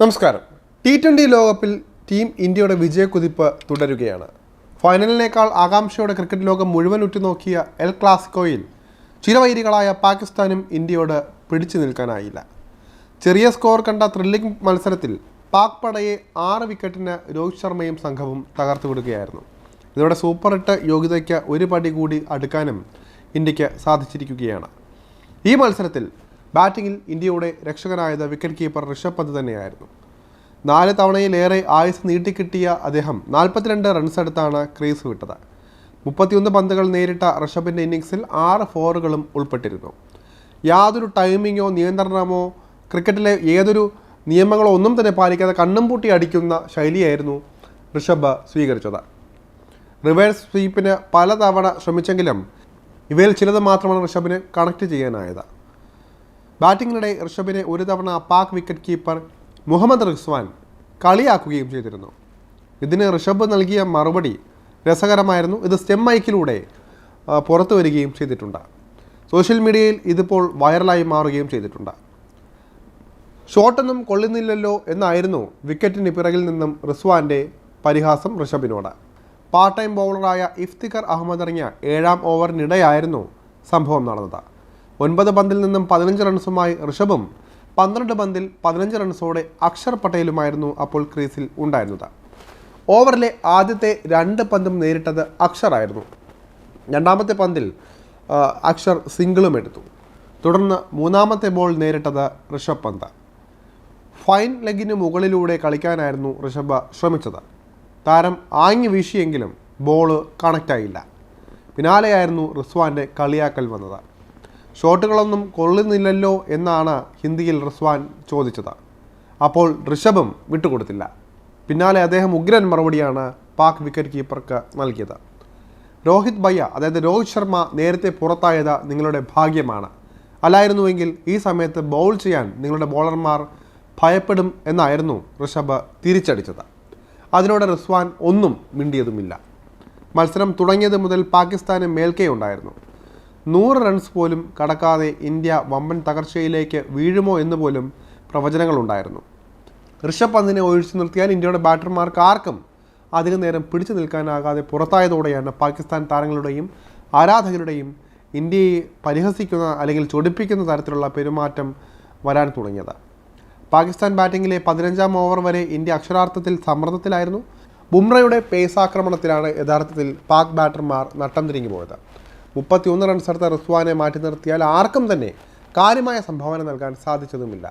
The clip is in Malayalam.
നമസ്കാരം. ടി ട്വന്റി ലോകകപ്പിൽ ടീം ഇന്ത്യയുടെ വിജയക്കുതിപ്പ് തുടരുകയാണ്. ഫൈനലിനേക്കാൾ ആകാംക്ഷയോടെ ക്രിക്കറ്റ് ലോകം മുഴുവൻ ഉറ്റുനോക്കിയ എൽ ക്ലാസിക്കോയിൽ ചിരവൈരികളായ പാകിസ്ഥാനും ഇന്ത്യയോട് പിടിച്ചു നിൽക്കാനായില്ല. ചെറിയ സ്കോർ കണ്ട ത്രില്ലിംഗ് മത്സരത്തിൽ പാക് പടയെ ആറ് വിക്കറ്റിന് രോഹിത് ശർമ്മയും സംഘവും തകർത്തു വിടുകയായിരുന്നു. ഇതോടെ സൂപ്പർ എട്ട് യോഗ്യതയ്ക്ക് ഒരു പടി കൂടി അടുക്കാനും ഇന്ത്യയ്ക്ക് സാധിച്ചിരിക്കുകയാണ്. ഈ മത്സരത്തിൽ ബാറ്റിങ്ങിൽ ഇന്ത്യയുടെ രക്ഷകനായത് വിക്കറ്റ് കീപ്പർ ഋഷഭ് പന്ത് തന്നെയായിരുന്നു. നാല് തവണയിലേറെ ആയുസ് നീട്ടിക്കിട്ടിയ അദ്ദേഹം നാൽപ്പത്തിരണ്ട് റൺസ് എടുത്താണ് ക്രീസ് വിട്ടത്. മുപ്പത്തിയൊന്ന് പന്തുകൾ നേരിട്ട ഋഷഭിന്റെ ഇന്നിങ്സിൽ ആറ് ഫോറുകളും ഉൾപ്പെട്ടിരുന്നു. യാതൊരു ടൈമിങ്ങോ നിയന്ത്രണമോ ക്രിക്കറ്റിലെ ഏതൊരു നിയമങ്ങളോ ഒന്നും തന്നെ പാലിക്കാതെ കണ്ണും പൂട്ടി അടിക്കുന്ന ശൈലിയായിരുന്നു ഋഷഭ് സ്വീകരിച്ചത്. റിവേഴ്സ് സ്വീപ്പിന് പലതവണ ശ്രമിച്ചെങ്കിലും ഇവയിൽ ചിലത് മാത്രമാണ് ഋഷഭിന് കണക്ട് ചെയ്യാനായത്. ബാറ്റിങ്ങിനിടെ ഋഷഭിനെ ഒരു തവണ പാക് വിക്കറ്റ് കീപ്പർ മുഹമ്മദ് റിസ്വാൻ കളിയാക്കുകയും ചെയ്തിരുന്നു. ഇതിന് ഋഷഭ് നൽകിയ മറുപടി രസകരമായിരുന്നു. ഇത് സ്റ്റെം മൈക്കിലൂടെ പുറത്തു വരികയും ചെയ്തിട്ടുണ്ട്. സോഷ്യൽ മീഡിയയിൽ ഇതിപ്പോൾ വൈറലായി മാറുകയും ചെയ്തിട്ടുണ്ട്. ഷോട്ടൊന്നും കൊള്ളുന്നില്ലല്ലോ എന്നായിരുന്നു വിക്കറ്റിന് പിറകിൽ നിന്നും റിസ്വാന്റെ പരിഹാസം ഋഷഭിനോട്. പാർട്ട് ടൈം ബൗളറായ ഇഫ്തിഖർ അഹമ്മദ് ഇറങ്ങിയ ഏഴാം ഓവറിനിടെയായിരുന്നു സംഭവം നടന്നത്. ഒൻപത് പന്തിൽ നിന്നും പതിനഞ്ച് റൺസുമായി ഋഷഭും പന്ത്രണ്ട് പന്തിൽ പതിനഞ്ച് റൺസോടെ അക്ഷർ പട്ടേലുമായിരുന്നു അപ്പോൾ ക്രീസിൽ ഉണ്ടായിരുന്നത്. ഓവറിലെ ആദ്യത്തെ രണ്ട് പന്തും നേരിട്ടത് അക്ഷറായിരുന്നു. രണ്ടാമത്തെ പന്തിൽ അക്ഷർ സിംഗിളും എടുത്തു. തുടർന്ന് മൂന്നാമത്തെ ബോൾ നേരിട്ടത് ഋഷഭ് പന്ത്. ഫൈൻ ലെഗിന് മുകളിലൂടെ കളിക്കാനായിരുന്നു ഋഷഭ് ശ്രമിച്ചത്. താരം ആങ്ങി വീശിയെങ്കിലും ബോൾ കണക്റ്റായില്ല. പിന്നാലെയായിരുന്നു റിസ്വാന്റെ കളിയാക്കൽ വന്നത്. ഷോട്ടുകളൊന്നും കൊള്ളുന്നില്ലല്ലോ എന്നാണ് ഹിന്ദിയിൽ റിസ്വാൻ ചോദിച്ചത്. അപ്പോൾ ഋഷഭും വിട്ടുകൊടുത്തില്ല. പിന്നാലെ അദ്ദേഹം ഉഗ്രൻ മറുപടിയാണ് പാക് വിക്കറ്റ് കീപ്പർക്ക് നൽകിയത്. രോഹിത് ഭയ്യ അതായത് രോഹിത് ശർമ്മ നേരത്തെ പുറത്തായത് നിങ്ങളുടെ ഭാഗ്യമാണ്. അല്ലായിരുന്നുവെങ്കിൽ ഈ സമയത്ത് ബൗൾ ചെയ്യാൻ നിങ്ങളുടെ ബോളർമാർ ഭയപ്പെടും എന്നായിരുന്നു ഋഷഭ് തിരിച്ചടിച്ചത്. അതിനോട് റിസ്വാൻ ഒന്നും മിണ്ടിയതുമില്ല. മത്സരം തുടങ്ങിയത് മുതൽ പാകിസ്ഥാന് മേൽക്കേ ഉണ്ടായിരുന്നു. നൂറ് റൺസ് പോലും കടക്കാതെ ഇന്ത്യ വമ്പൻ തകർച്ചയിലേക്ക് വീഴുമോ എന്ന് പോലും പ്രവചനങ്ങളുണ്ടായിരുന്നു. ഋഷഭ് പന്തിനെ ഒഴിച്ചു നിർത്തിയാൽ ഇന്ത്യയുടെ ബാറ്റർമാർക്ക് ആർക്കും അധികം നേരം പിടിച്ചു നിൽക്കാനാകാതെ പുറത്തായതോടെയാണ് പാകിസ്ഥാൻ താരങ്ങളുടെയും ആരാധകരുടെയും ഇന്ത്യയെ പരിഹസിക്കുന്ന അല്ലെങ്കിൽ ചൊടിപ്പിക്കുന്ന തരത്തിലുള്ള പെരുമാറ്റം വരാൻ തുടങ്ങിയത്. പാകിസ്ഥാൻ ബാറ്റിങ്ങിലെ പതിനഞ്ചാം ഓവർ വരെ ഇന്ത്യ അക്ഷരാർത്ഥത്തിൽ സമ്മർദ്ദത്തിലായിരുന്നു. ബുംറയുടെ പേസ് ആക്രമണത്തിലാണ് യഥാർത്ഥത്തിൽ പാക് ബാറ്റർമാർ നട്ടം തിരിഞ്ഞു പോയത് മുപ്പത്തിയൊന്ന് റൺസെടുത്ത റിസ്വാനെ മാറ്റി നിർത്തിയാൽ ആർക്കും തന്നെ കാര്യമായ സംഭാവന നൽകാൻ സാധിച്ചതുമില്ല.